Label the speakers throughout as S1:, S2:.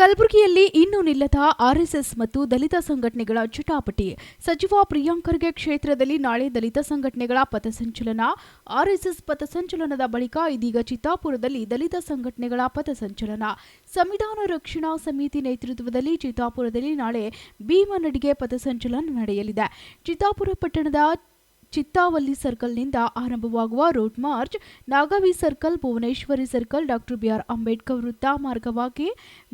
S1: ಕಲಬುರಗಿಯಲ್ಲಿ ಇನ್ನೂ ನಿಲ್ಲದ ಆರ್ಎಸ್ಎಸ್ ಮತ್ತು ದಲಿತ ಸಂಘಟನೆಗಳ ಚಟಾಪಟಿ ಸಚಿವ ಪ್ರಿಯಾಂಕ್ ಖರ್ಗೆ ಕ್ಷೇತ್ರದಲ್ಲಿ ನಾಳೆ ದಲಿತ ಸಂಘಟನೆಗಳ ಪಥಸಂಚಲನ ಆರ್ಎಸ್ಎಸ್ ಪಥಸಂಚಲನದ ಬಳಿಕ ಇದೀಗ ಚಿತ್ತಾಪುರದಲ್ಲಿ ದಲಿತ ಸಂಘಟನೆಗಳ ಪಥಸಂಚಲನ ಸಂವಿಧಾನ ರಕ್ಷಣಾ ಸಮಿತಿ ನೇತೃತ್ವದಲ್ಲಿ ಚಿತ್ತಾಪುರದಲ್ಲಿ ನಾಳೆ ಭೀಮನಡಿಗೆ ಪಥಸಂಚಲನ ನಡೆಯಲಿದೆ ಚಿತ್ತಾಪುರ ಪಟ್ಟಣದ ಚಿತ್ತಾವಲ್ಲಿ ಸರ್ಕಲ್ನಿಂದ ಆರಂಭವಾಗುವ road march Nagavi circle Bhuvaneshwari circle doctor B R Ambedkar ವೃತ್ತ ಮಾರ್ಗವಾಗಿ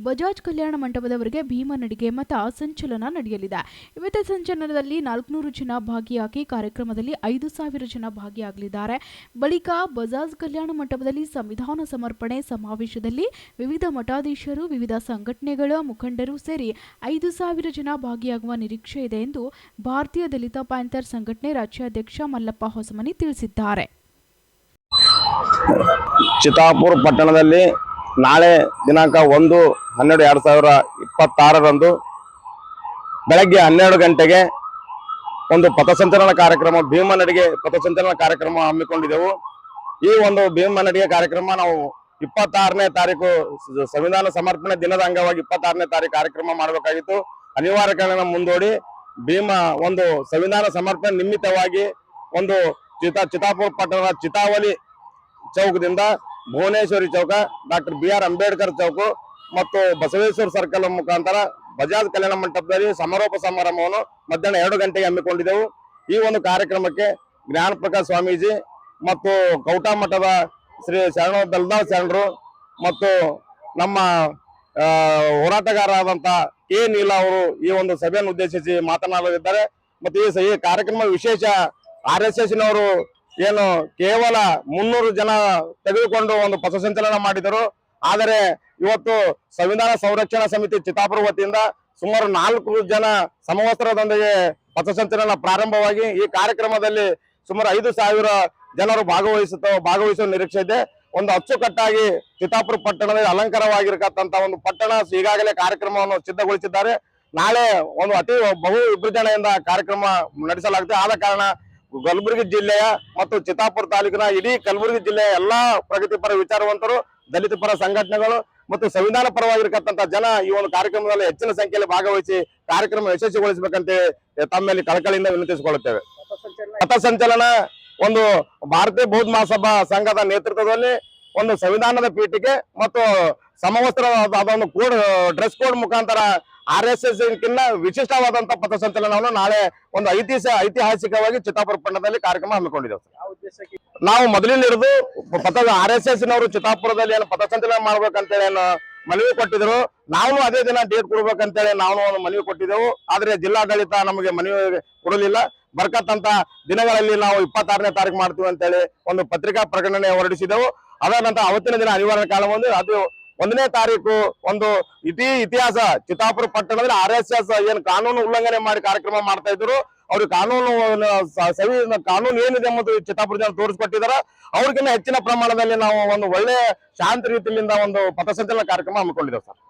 S1: ಬಜಾಜ್ ಕಲ್ಯಾಣ ಮಂಟಪದವರೆಗೆ ಭೀಮ ನಡಿಗೆ ಮತ ಸಂಚಲನ ನಡೆಯಲಿದೆ ಇವತ್ತ ಸಂಚಲನದಲ್ಲಿ ನಾಲ್ಕುನೂರು ಜನ ಭಾಗಿಯಾಗಿ ಕಾರ್ಯಕ್ರಮದಲ್ಲಿ ಐದು ಸಾವಿರ ಜನ ಭಾಗಿಯಾಗಲಿದ್ದಾರೆ ಬಳಿಕ ಬಜಾಜ್ ಕಲ್ಯಾಣ ಮಂಟಪದಲ್ಲಿ ಸಂವಿಧಾನ ಸಮರ್ಪಣೆ ಸಮಾವೇಶದಲ್ಲಿ ವಿವಿಧ ಮಠಾಧೀಶರು ವಿವಿಧ ಸಂಘಟನೆಗಳ ಮುಖಂಡರು ಸೇರಿ ಐದು ಸಾವಿರ ಜನ ಭಾಗಿಯಾಗುವ ನಿರೀಕ್ಷೆ ಇದೆ ಎಂದು ಭಾರತೀಯ ದಲಿತ ಪ್ಯಾಂಥರ್ ಸಂಘಟನೆ ರಾಜ್ಯಾಧ್ಯಕ್ಷ ಅಧ್ಯಕ್ಷ ಮಲ್ಲಪ್ಪ ಹೊಸಮನಿ ತಿಳಿಸಿದ್ದಾರೆ
S2: ಚಿತಾಪುರ ಪಟ್ಟಣದಲ್ಲಿ ನಾಳೆ ದಿನಾಂಕ ಒಂದು ಹನ್ನೆರಡು ಎರಡು ಸಾವಿರ ಇಪ್ಪತ್ತಾರರಂದು ಬೆಳಗ್ಗೆ ಹನ್ನೆರಡು ಗಂಟೆಗೆ ಒಂದು ಪಥಸಂಚಲನ ಕಾರ್ಯಕ್ರಮ ಭೀಮ ನಡಿಗೆ ಪಥಸಂಚಲನ ಕಾರ್ಯಕ್ರಮ ಹಮ್ಮಿಕೊಂಡಿದ್ದೆವು ಈ ಒಂದು ಭೀಮ ನಡಿಗೆ ಕಾರ್ಯಕ್ರಮ ನಾವು ಇಪ್ಪತ್ತಾರನೇ ತಾರೀಕು ಸಂವಿಧಾನ ಸಮರ್ಪಣೆ ದಿನದ ಅಂಗವಾಗಿ ಇಪ್ಪತ್ತಾರನೇ ತಾರೀಕು ಕಾರ್ಯಕ್ರಮ ಮಾಡಬೇಕಾಗಿತ್ತು ಅನಿವಾರ್ಯ ಕಾರಣ ಮುಂದೋಡಿ ಭೀಮ ಒಂದು ಸಂವಿಧಾನ ಸಮರ್ಪಣೆ ನಿಮಿತ್ತವಾಗಿ ಒಂದು ಚಿತಾ ಚಿತಾಪುರ ಪಟ್ಟಣದ ಚಿತಾವಲಿ ಚೌಕದಿಂದ ಭುವನೇಶ್ವರಿ ಚೌಕ ಡಾಕ್ಟರ್ ಬಿ ಆರ್ ಅಂಬೇಡ್ಕರ್ ಚೌಕು ಮತ್ತು ಬಸವೇಶ್ವರ ಸರ್ಕಲ್ ಮುಖಾಂತರ ಬಜಾಜ್ ಕಲ್ಯಾಣ ಮಂಟಪದಲ್ಲಿ ಸಮಾರೋಪ ಸಮಾರಂಭವನ್ನು ಮಧ್ಯಾಹ್ನ ಎರಡು ಗಂಟೆಗೆ ಹಮ್ಮಿಕೊಂಡಿದ್ದೆವು ಈ ಒಂದು ಕಾರ್ಯಕ್ರಮಕ್ಕೆ ಜ್ಞಾನ ಪ್ರಕಾಶ್ ಸ್ವಾಮೀಜಿ ಮತ್ತು ಕೌಟಾ ಮಠದ ಶ್ರೀ ಶರಣ ಬೆಲ್ದಾವ್ ಶರಣರು ಮತ್ತು ನಮ್ಮ ಹೋರಾಟಗಾರರಾದಂಥ ಏನಿಲ್ಲ ಅವರು ಈ ಒಂದು ಸಭೆಯನ್ನು ಉದ್ದೇಶಿಸಿ ಮಾತನಾಡಲಿದ್ದಾರೆ ಮತ್ತು ಈ ಕಾರ್ಯಕ್ರಮ ವಿಶೇಷ ಆರ್ ಎಸ್ ಎಸ್ನವರು ಏನು ಕೇವಲ ಮುನ್ನೂರು ಜನ ತೆಗೆದುಕೊಂಡು ಒಂದು ಪಥಸಂಚಲನ ಮಾಡಿದರು ಆದರೆ ಇವತ್ತು ಸಂವಿಧಾನ ಸಂರಕ್ಷಣಾ ಸಮಿತಿ ಚಿತಾಪುರ ವತಿಯಿಂದ ಸುಮಾರು ನಾಲ್ಕು ಜನ ಸಮವಸ್ತ್ರದೊಂದಿಗೆ ಪಥಸಂಚಲನ ಪ್ರಾರಂಭವಾಗಿ ಈ ಕಾರ್ಯಕ್ರಮದಲ್ಲಿ ಸುಮಾರು ಐದು ಸಾವಿರ ಜನರು ಭಾಗವಹಿಸುತ್ತ ಭಾಗವಹಿಸುವ ನಿರೀಕ್ಷೆ ಇದೆ ಒಂದು ಅಚ್ಚುಕಟ್ಟಾಗಿ ಚಿತ್ತಾಪುರ ಪಟ್ಟಣದಲ್ಲಿ ಅಲಂಕಾರವಾಗಿರತಕ್ಕಂತ ಒಂದು ಪಟ್ಟಣ ಈಗಾಗಲೇ ಕಾರ್ಯಕ್ರಮವನ್ನು ಸಿದ್ಧಗೊಳಿಸಿದ್ದಾರೆ ನಾಳೆ ಒಂದು ಅತಿ ಬಹು ವಿಭಜನೆಯಿಂದ ಕಾರ್ಯಕ್ರಮ ನಡೆಸಲಾಗುತ್ತೆ ಆದ ಕಾರಣ ಕಲಬುರಗಿ ಜಿಲ್ಲೆಯ ಮತ್ತು ಚಿತ್ತಾಪುರ ತಾಲೂಕಿನ ಇಡೀ ಕಲಬುರಗಿ ಜಿಲ್ಲೆಯ ಎಲ್ಲಾ ಪ್ರಗತಿಪರ ವಿಚಾರವಂತರು ದಲಿತ ಪರ ಸಂಘಟನೆಗಳು ಮತ್ತು ಸಂವಿಧಾನ ಪರವಾಗಿರತಕ್ಕಂತ ಜನ ಈ ಒಂದು ಕಾರ್ಯಕ್ರಮದಲ್ಲಿ ಹೆಚ್ಚಿನ ಸಂಖ್ಯೆಯಲ್ಲಿ ಭಾಗವಹಿಸಿ ಕಾರ್ಯಕ್ರಮ ಯಶಸ್ವಿಗೊಳಿಸಬೇಕಂತೆ ತಮ್ಮಲ್ಲಿ ಕಳಕಳಿಯಿಂದ ವಿನಂತಿಸಿಕೊಳ್ಳುತ್ತೇವೆ ಪಥಸಂಚಲನ ಒಂದು ಭಾರತೀಯ ಬೌದ್ಧ ಮಹಾಸಭಾ ಸಂಘದ ನೇತೃತ್ವದಲ್ಲಿ ಒಂದು ಸಂವಿಧಾನದ ಪೀಠಿಕೆ ಮತ್ತು ಸಮವಸ್ತ್ರ ಅದೊಂದು ಕೋಡ್ ಡ್ರೆಸ್ ಕೋಡ್ ಮುಖಾಂತರ ಆರ್ ಎಸ್ ಎಸ್ ಕಿನ್ನ ವಿಶಿಷ್ಟವಾದಂತಹ ಪಥಸಂಚಲನವನ್ನು ನಾಳೆ ಒಂದು ಐತಿಹಾಸ ಐತಿಹಾಸಿಕವಾಗಿ ಚಿತ್ತಾಪುರ ಪಟ್ಟಣದಲ್ಲಿ ಕಾರ್ಯಕ್ರಮ ಹಮ್ಮಿಕೊಂಡಿದ್ದೇವೆ ನಾವು ಹಿಡಿದು ಪಥ ಆರ್ ಎಸ್ ಎಸ್ ನವರು ಚಿತ್ತಾಪುರದಲ್ಲಿ ಏನು ಪಥಸಂಚಲನ ಮಾಡ್ಬೇಕಂತೇಳಿ ಏನು ಮನವಿ ಕೊಟ್ಟಿದ್ರು ನಾವು ಅದೇ ದಿನ ಡೇಟ್ ಕೊಡ್ಬೇಕಂತೇಳಿ ನಾವು ಮನವಿ ಕೊಟ್ಟಿದ್ದೆವು ಆದ್ರೆ ಜಿಲ್ಲಾಡಳಿತ ನಮಗೆ ಮನವಿ ಕೊಡಲಿಲ್ಲ ಬರ್ಕತ್ತಂತ ದಿನಗಳಲ್ಲಿ ನಾವು ಇಪ್ಪತ್ತಾರನೇ ತಾರೀಕು ಮಾಡ್ತೀವಿ ಅಂತೇಳಿ ಒಂದು ಪತ್ರಿಕಾ ಪ್ರಕಟಣೆ ಹೊರಡಿಸಿದೆವು ಅದರ ನಂತರ ಅವತ್ತಿನ ದಿನ ಅನಿವಾರ್ಯ ಕಾಲ ಬಂದು ಅದು ಒಂದನೇ ತಾರೀಕು ಒಂದು ಇತಿ ಇತಿಹಾಸ ಚಿತ್ತಾಪುರ ಪಟ್ಟಣದಲ್ಲಿ ಆರ್ ಎಸ್ ಎಸ್ ಏನ್ ಕಾನೂನು ಉಲ್ಲಂಘನೆ ಮಾಡಿ ಕಾರ್ಯಕ್ರಮ ಮಾಡ್ತಾ ಇದ್ರು ಅವ್ರಿಗೆ ಕಾನೂನು ಸವಿ ಕಾನೂನು ಏನಿದೆ ಎಂಬುದು ಚಿತ್ತಾಪುರ ಜನ ತೋರಿಸ್ಕೊಟ್ಟಿದಾರ ಅವ್ರಿಗಿನ್ನ ಹೆಚ್ಚಿನ ಪ್ರಮಾಣದಲ್ಲಿ ನಾವು ಒಂದು ಒಳ್ಳೆಯ ಶಾಂತಿ ರೀತಿಯಿಂದ ಒಂದು ಪಥಸಂಚಲನ ಕಾರ್ಯಕ್ರಮ ಹಮ್ಮಿಕೊಂಡಿದ್ದೇವೆ ಸರ್